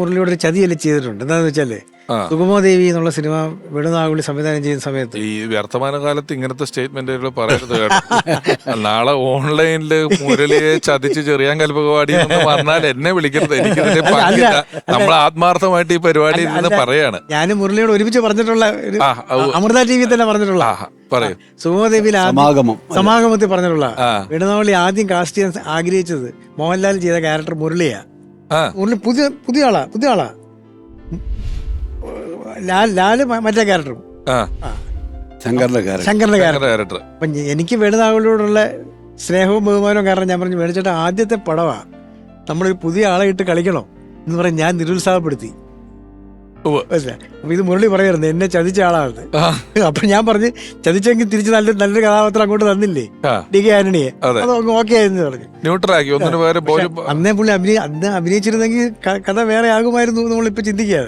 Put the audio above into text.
മുരളിയോട് ഒരു ചതിയല്ലേ ചെയ്തിട്ടുണ്ട്? എന്താണെന്ന് വെച്ചാൽ. സുഗമോദേവി എന്നുള്ള സിനിമ വേണുനാഗുളി സംവിധാനം ചെയ്യുന്ന സമയത്ത് ഈ വർത്തമാന കാലത്ത് ഇങ്ങനത്തെ സ്റ്റേറ്റ്മെന്റുകൾ പറയുന്നത് കേട്ടോ. നാളെ ഓൺലൈനിൽ മുരളിയെ ചതിച്ച് ചെറിയ കൽപ്പകവാടി എന്ന് പറഞ്ഞാൽ എന്നെ വിളിക്കരുത്. എനിക്ക് നമ്മൾ ആത്മാർത്ഥമായിട്ട് ഈ പരിപാടി ഇരുന്ന്. പറയാണ്. ഞാൻ മുരളിയോട് ഒരുമിച്ച് പറഞ്ഞിട്ടുള്ള. അമൃത ടി വി തന്നെ പറഞ്ഞിട്ടുള്ള പറയും. സുഗമോദേവിയിൽ സമാഗമം സമാഗമത്തിൽ പറഞ്ഞിട്ടുള്ള വെണുനാഗുളി ആദ്യം കാസ്റ്റ് ചെയ്യാൻ ആഗ്രഹിച്ചത് മോഹൻലാൽ ചെയ്ത ക്യാരക്ടർ മുരളിയാ. ആ. മുരളി പുതിയ പുതിയ ആളാ പുതിയ ആളാ. ലാൽ ലാൽ മറ്റേ ക്യാരക്ടറും ആ. ശങ്കറിന്റെ ക്യാരക്ടർ അപ്പൊ എനിക്ക് വേണുനാഗുളിയോടുള്ള സ്നേഹവും ബഹുമാനവും കാരണം ഞാൻ പറഞ്ഞു മേടിച്ചിട്ട് ആദ്യത്തെ പടവാ. നമ്മളൊരു പുതിയ ആളെ ഇട്ട് കളിക്കണം എന്ന് പറഞ്ഞ് ഞാൻ നിരുത്സാഹപ്പെടുത്തി? അപ്പൊ ഇത് മുരളി പറയായിരുന്നു എന്നെ ചതിച്ച ആളാണ് അപ്പൊ ഞാൻ പറഞ്ഞ് ചതിച്ചെങ്കിൽ തിരിച്ച് നല്ല നല്ലൊരു കഥാപാത്രം അങ്ങോട്ട് തന്നില്ലേ? ഡി കെ ആന്റണിയെ. അതെ. ഓക്കെ ആയിരുന്നു പറഞ്ഞു. അന്നേ പുള്ളി അഭിനയി അന്ന് അഭിനയിച്ചിരുന്നെങ്കിൽ കഥ വേറെ ആകുമായിരുന്നു നമ്മൾ ഇപ്പൊ ചിന്തിക്കുകയാണ്.